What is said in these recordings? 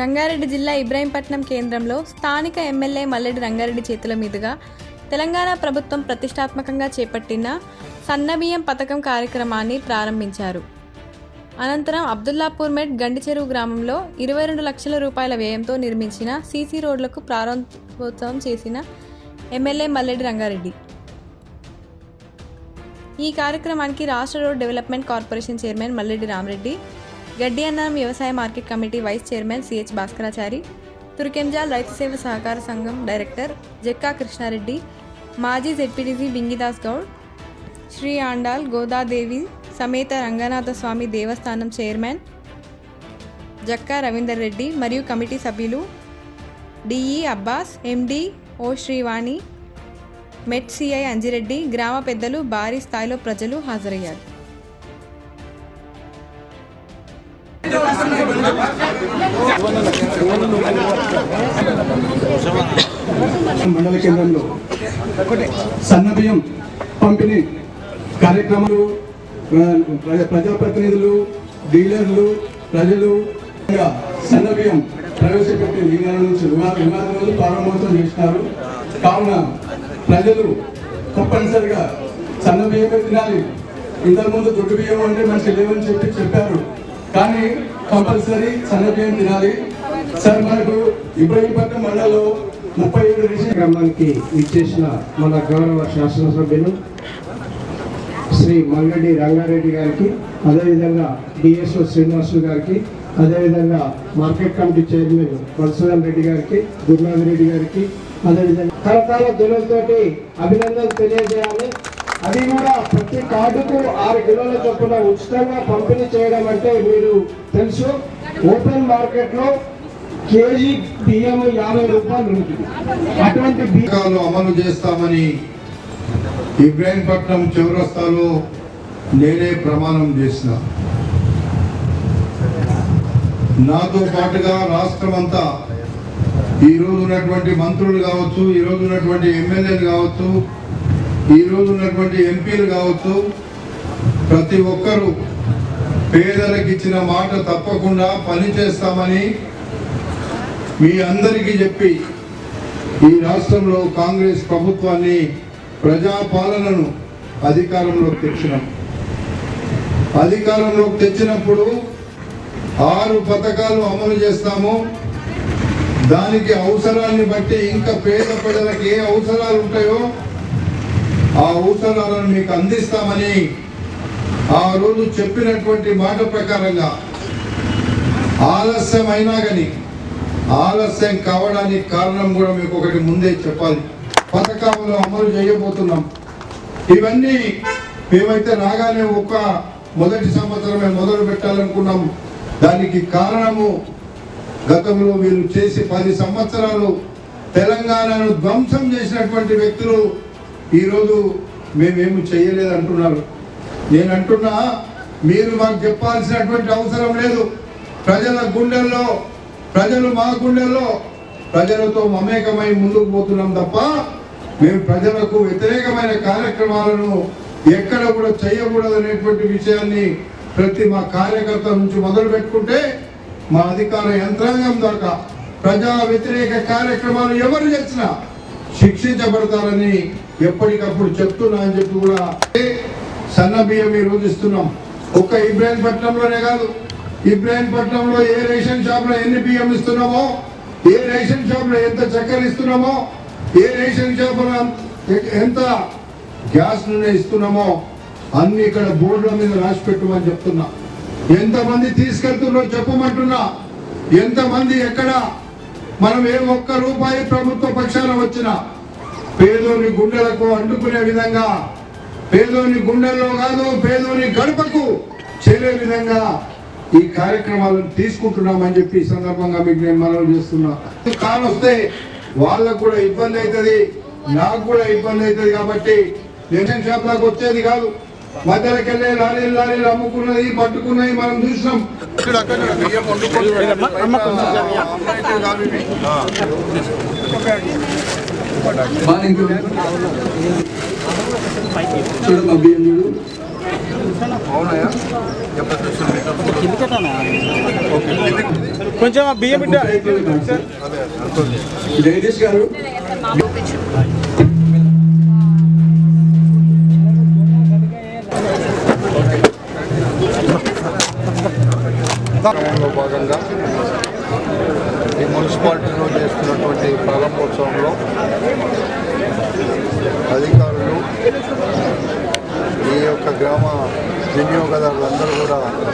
రంగారెడ్డి జిల్లా ఇబ్రాహీంపట్నం కేంద్రంలో స్థానిక ఎమ్మెల్యే మల్లెడి రంగారెడ్డి చేతుల మీదుగా తెలంగాణ ప్రభుత్వం ప్రతిష్టాత్మకంగా చేపట్టిన సన్నబియ్యం పథకం కార్యక్రమాన్ని ప్రారంభించారు. అనంతరం అబ్దుల్లాపూర్ మెట్ గండిచెరువు గ్రామంలో ఇరవై రెండు లక్షల రూపాయల వ్యయంతో నిర్మించిన సీసీ రోడ్లకు ప్రారంభోత్సవం చేసిన ఎమ్మెల్యే మల్లెడి రంగారెడ్డి. ఈ కార్యక్రమానికి రాష్ట్ర road development corporation chairman Malleddi Ramareddy గడ్డి అన్నం వ్యవసాయ market committee vice chairman CH Bhaskarachari Turkayamjal రైతు సేవ సహకార సంఘం డైరెక్టర్ జక్కా కృష్ణారెడ్డి మాజీ జెడ్పీటీసీ బింగిదాస్ గౌడ్ శ్రీ ఆండాల్ గోదాదేవి సమేత రంగనాథ స్వామి దేవస్థానం చైర్మన్ జక్కా రవీందర్ రెడ్డి మరియు కమిటీ సభ్యులు DE Abbas MD O Srivani మెట్ సిఐ అంజిరెడ్డి గ్రామ పెద్దలు భారీ స్థాయిలో ప్రజలు హాజరయ్యారు. మండల కేంద్రంలో సన్నబియ్యం పంపిణీ కార్యక్రమాలు ప్రజాప్రతినిధులు డీలర్లు ప్రజలు ఇంకా సన్నబియ్యం ప్రవేశపెట్టిన ఈ నెల నుంచి ఉగాది రోజు ప్రారంభోత్సవం చేసినారు కావున ప్రజలు తప్పనిసరిగా సన్నబియ్యమే తినాలి. ఇంతకుముందు దొడ్డు బియ్యం అంటే మనకి లేవని చెప్పి చెప్పారు. కానీ కంపల్సరీ సన్నబియ్యం తినాలి. సార్ మనకు ఇబ్రహీంపట్నం మండలంలో ముప్పై ఏడు రేషన్ ఇచ్చేసిన మన గౌరవ శాసనసభ్యులు శ్రీ మంగడి రంగారెడ్డి గారికి అదేవిధంగా డిఎస్ఓ శ్రీనివాసు గారికి అదేవిధంగా market committee chairman Parashuram Reddy గారికి గురునాథ్ రెడ్డి గారికి అదేవిధంగా కరతాల దులతోటి అభినందనలు తెలియజేయాలి. అది కూడా ప్రతి కార్డుకు ఆరు కిలోల చొప్పున ఉచితంగా పంపిణీ చేయడం అంటే మీరు తెలుసు. ఓపెన్ మార్కెట్లో కేజీ బియ్యం యాభై రూపాయలు ఉంటుంది. అటువంటి బియ్యాలు అమలు చేస్తామని ఇబ్రాహీంపట్నం చౌరస్తాలో నేనే ప్రమాణం చేసిన. నాతో పాటుగా రాష్ట్రం అంతా ఈరోజు ఉన్నటువంటి మంత్రులు కావచ్చు ఈ ఉన్నటువంటి ఎమ్మెల్యేలు కావచ్చు ఈ ఉన్నటువంటి ఎంపీలు కావచ్చు ప్రతి ఒక్కరూ పేదలకు ఇచ్చిన మాట తప్పకుండా పని చేస్తామని మీ అందరికీ చెప్పి ఈ రాష్ట్రంలో కాంగ్రెస్ ప్రభుత్వాన్ని ప్రజాపాలనను అధికారంలోకి తెచ్చినాం. అధికారంలోకి తెచ్చినప్పుడు ఆరు పథకాలు అమలు చేస్తాము. దానికి అవసరాన్ని బట్టి ఇంకా పేద ప్రజలకు ఏ అవసరాలు ఉంటాయో ఆ అవసరాలను మీకు అందిస్తామని ఆ రోజు చెప్పినటువంటి మాట ప్రకారంగా ఆలస్యం అయినా కానీ ఆలస్యం కావడానికి కారణం కూడా మీకు ఒకటి ముందే చెప్పాలి. పథకాలను అమలు చేయబోతున్నాం. ఇవన్నీ మేమైతే రాగానే ఒక మొదటి సంవత్సరమే మొదలు పెట్టాలనుకున్నాం. దానికి కారణము గతంలో వీళ్ళు చేసి పది సంవత్సరాలు తెలంగాణను ధ్వంసం చేసినటువంటి వ్యక్తులు ఈరోజు మేమేమి చేయలేదు అంటున్నారు నేను అంటున్నా మీరు మాకు చెప్పాల్సినటువంటి అవసరం లేదు. ప్రజల గుండెల్లో ప్రజలు మా గుండెల్లో ప్రజలతో మమేకమై ముందుకు పోతున్నాం తప్ప మేము ప్రజలకు వ్యతిరేకమైన కార్యక్రమాలను ఎక్కడ కూడా చేయకూడదు అనేటువంటి విషయాన్ని ప్రతి మా కార్యకర్త నుంచి మొదలు పెట్టుకుంటే మా అధికార యంత్రాంగం దాకా ప్రజా వ్యతిరేక కార్యక్రమాలు ఎవరు చేసినా శిక్షించబడతారని ఎప్పటికప్పుడు చెప్తున్నా అని చెప్పి కూడా సన్న బియ్యం ఈ రోజు ఇస్తున్నాం. ఒక్క ఇబ్రాహీంపట్నంలోనే కాదు ఇబ్రాహీంపట్నంలో ఏ రేషన్ షాప్లో ఎన్ని బియ్యం ఇస్తున్నామో ఏ రేషన్ షాప్లో ఎంత చక్కెర ఇస్తున్నామో ఏ రేషన్ షాప్లో ఎంత గ్యాస్ నూనె ఇస్తున్నామో అన్ని ఇక్కడ బోర్డుల మీద రాసి పెట్టమని చెప్తున్నా. ఎంతమంది తీసుకెళ్తున్నారో చెప్పమంటున్నా. ఎంతమంది ఎక్కడ మనం ఏ ఒక్క రూపాయి ప్రభుత్వ పక్షాన వచ్చినా పేదోని గుండెలకు అంటుకునే విధంగా పేదోని గుండెల్లో కాదు పేదోని గడపకు చేరే విధంగా ఈ కార్యక్రమాలను తీసుకుంటున్నామని చెప్పి ఈ సందర్భంగా మీకు నేను మనవి చేస్తున్నా కాలు వస్తే వాళ్ళకు కూడా ఇబ్బంది అవుతుంది నాకు కూడా ఇబ్బంది అవుతుంది కాబట్టి రేషన్ షాప్ నాకు వచ్చేది కాదు మధ్యలోకి వెళ్ళే లారీలు లారీలు అమ్ముకున్నది పట్టుకున్నది మనం చూసినాం మార్నింగ్ చూడు మా బియ్యం చూడు అవునాయా కొంచెం బియ్యం జగదీష్ గారు. భాగంగా ఈ మున్సిపాలిటీలో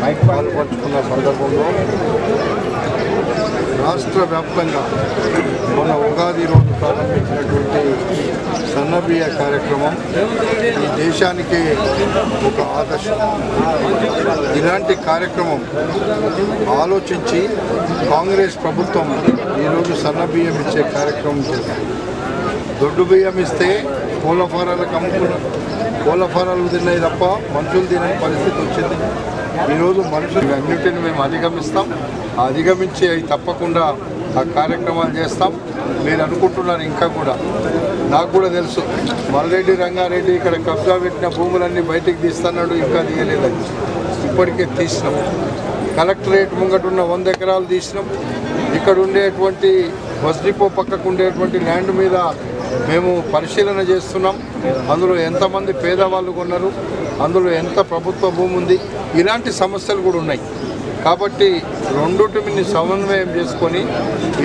పాల్పంచుకున్న సందర్భంలో రాష్ట్ర వ్యాప్తంగా మొన్న ఉగాది రోజు ప్రారంభించినటువంటి సన్నబియ్య కార్యక్రమం ఈ దేశానికి ఒక ఆదర్శం. ఇలాంటి కార్యక్రమం ఆలోచించి కాంగ్రెస్ ప్రభుత్వం ఈరోజు సన్న బియ్యం ఇచ్చే కార్యక్రమం చేశారు దొడ్డు బియ్యం ఇస్తే కోళ్ళ ఫారాలకు అమ్ముకున్నారు కోళ్ళ ఫారాలు తిన్నాయి తప్ప మనుషులు తినే పరిస్థితి వచ్చింది. ఈరోజు మనుషులు అన్నిటిని మేము అధిగమిస్తాం. అధిగమించి అవి తప్పకుండా ఆ కార్యక్రమాలు చేస్తాం. నేను అనుకుంటున్నారు ఇంకా కూడా. నాకు కూడా తెలుసు. మల్లెడ్డి రంగారెడ్డి ఇక్కడ కబ్జా పెట్టిన భూములన్నీ బయటికి తీస్తున్నాడు ఇంకా తీయలేదని. ఇప్పటికే తీసినాం. కలెక్టరేట్ ముంగట ఉన్న వంద ఎకరాలు తీసినాం. ఇక్కడ ఉండేటువంటి బస్ డిపో పక్కకు ఉండేటువంటి ల్యాండ్ మీద మేము పరిశీలన చేస్తున్నాం. అందులో ఎంతమంది పేదవాళ్ళు కొన్నారు అందులో ఎంత ప్రభుత్వ భూమి ఉంది ఇలాంటి సమస్యలు కూడా ఉన్నాయి. కాబట్టి రెండుటిని సమన్వయం చేసుకొని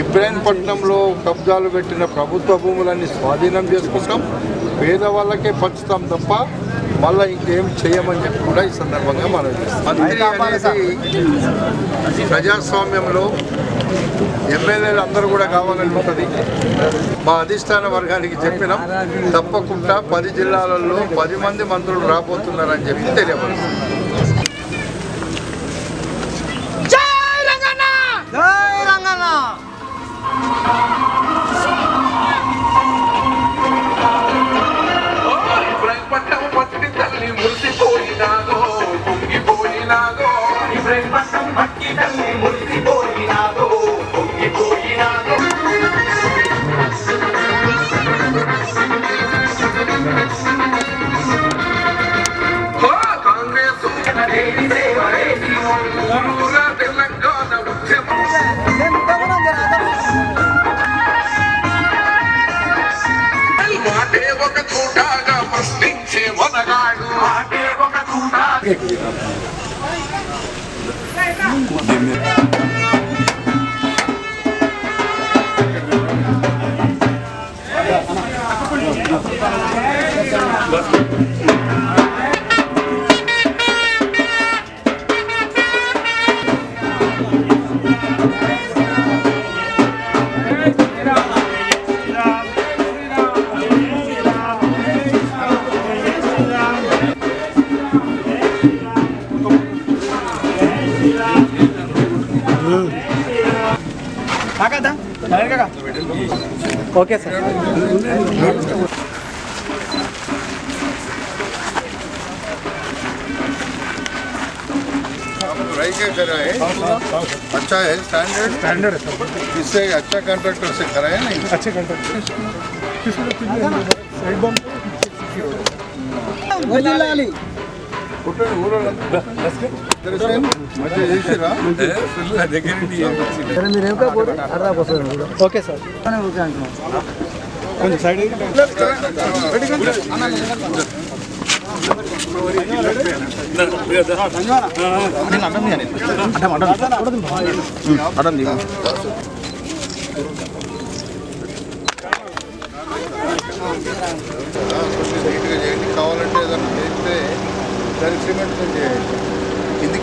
ఇబ్రాహీంపట్నంలో కబ్జాలు పెట్టిన ప్రభుత్వ భూములన్నీ స్వాధీనం చేసుకుంటాం. పేదవాళ్ళకే పంచుతాం తప్ప మళ్ళీ ఇంకేం చేయమని చెప్పి కూడా ఈ సందర్భంగా మనం మంత్రి అనేది ప్రజాస్వామ్యంలో ఎమ్మెల్యేలు అందరూ కూడా కావాలని ఉంటుంది మా అధిష్టాన వర్గానికి చెప్పినాం తప్పకుండా పది జిల్లాలలో పది మంది మంత్రులు రాబోతున్నారని చెప్పి తెలియపరుస్తుంది మట్టి తల్లి మురిసిపోయినాదో పొంగిపోయినాదో ఇబ్రహీంపట్నం మట్టి తల్లి Let's go. కాకదా కాకా ఓకే సార్ राई क्या कर रहा है अच्छा है स्टैंडर्ड స్టాండర్డ్ इससे अच्छा कॉन्ट्रैक्टर से कराया नहीं अच्छे कंट्रोल సైడ్ బాంబ్ కొట్టండి ఊరోళ్ళంతా. తెలిసే? మధ్య చేసిరా ఓకే సార్ కొంచెం సైడ్ కొంచెం నీట్గా చేయండి కావాలంటే ఏదైనా చేస్తే దానికి సిమెంట్తో చేయండి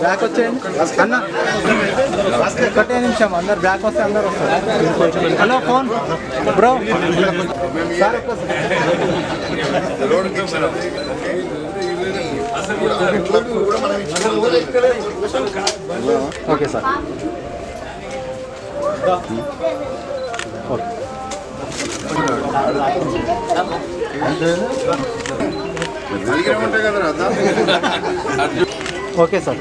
బ్యాక్ వచ్చేయండి అన్న ఒకటే నిమిషం అందరు బ్యాక్ వస్తే అందరు వస్తారు hello phone bro sir okay sir okay sir.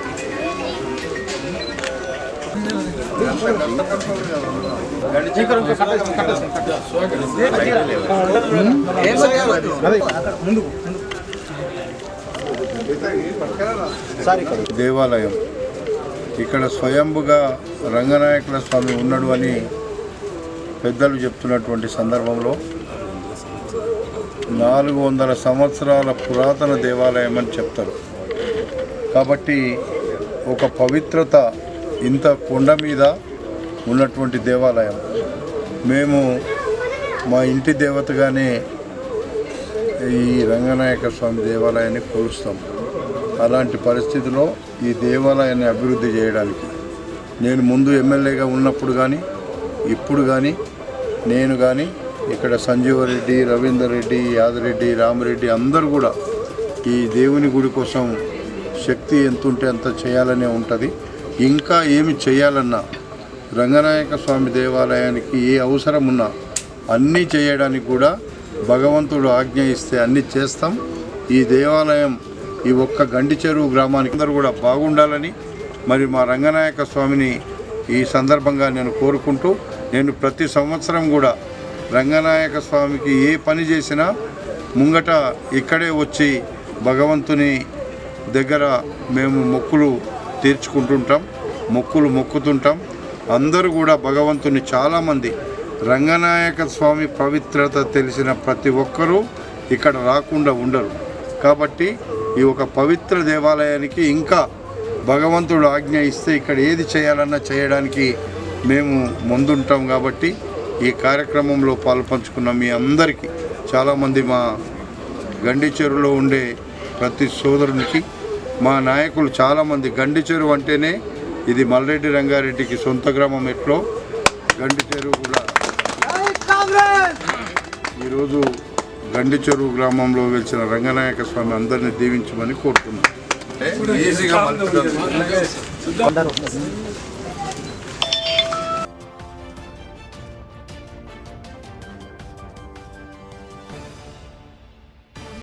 దేవాలయం. ఇక్కడ స్వయంభుగా రంగనాయకుల స్వామి ఉన్నాడు అని పెద్దలు చెప్తున్నటువంటి సందర్భంలో నాలుగు వందల సంవత్సరాల పురాతన దేవాలయం అని చెప్తారు. కాబట్టి ఒక పవిత్రత ఇంత కొండ మీద ఉన్నటువంటి దేవాలయం. మేము మా ఇంటి దేవతగానే ఈ రంగనాయక స్వామి దేవాలయాన్ని కొలుస్తాం అలాంటి పరిస్థితిలో ఈ దేవాలయాన్ని అభివృద్ధి చేయడానికి నేను ముందు ఎమ్మెల్యేగా ఉన్నప్పుడు కానీ ఇప్పుడు కానీ నేను కానీ ఇక్కడ సంజీవరెడ్డి రవీందర్ రెడ్డి యాదరెడ్డి రామరెడ్డి అందరూ కూడా ఈ దేవుని గుడి కోసం శక్తి ఎంత ఉంటే అంత చేయాలనే ఉంటుంది. ఇంకా ఏమి చేయాలన్నా రంగనాయక స్వామి దేవాలయానికి ఏ అవసరం ఉన్నా అన్నీ చేయడానికి కూడా భగవంతుడు ఆజ్ఞ ఇస్తే అన్నీ చేస్తాం. ఈ దేవాలయం ఈ ఒక్క గండి చెరువు గ్రామానికి అందరూ కూడా బాగుండాలని మరి మా రంగనాయక స్వామిని ఈ సందర్భంగా నేను కోరుకుంటూ నేను ప్రతి సంవత్సరం కూడా రంగనాయక స్వామికి ఏ పని చేసినా ముంగట ఇక్కడే వచ్చి భగవంతుని దగ్గర మేము మొక్కులు తీర్చుకుంటుంటాం మొక్కులు మొక్కుతుంటాం. అందరూ కూడా భగవంతుని చాలామంది. రంగనాయక స్వామి పవిత్రత తెలిసిన ప్రతి ఒక్కరూ ఇక్కడ రాకుండా ఉండరు. కాబట్టి ఈ ఒక పవిత్ర దేవాలయానికి ఇంకా భగవంతుడు ఆజ్ఞ ఇస్తే ఇక్కడ ఏది చేయాలన్నా చేయడానికి మేము ముందుంటాం కాబట్టి ఈ కార్యక్రమంలో పాల్పంచుకున్న మీ అందరికీ చాలామంది మా గండి చెరువులో ఉండే ప్రతి సోదరునికి మా నాయకులు చాలామంది. గండి చెరువు అంటేనే ఇది మల్రెడ్డి రంగారెడ్డికి సొంత గ్రామం ఎట్లో. గండి చెరువు కూడా ఈరోజు గండి చెరువు గ్రామంలో వెలిసిన రంగనాయక స్వామి అందరినీ దీవించమని కోరుతున్నాను అందరూ.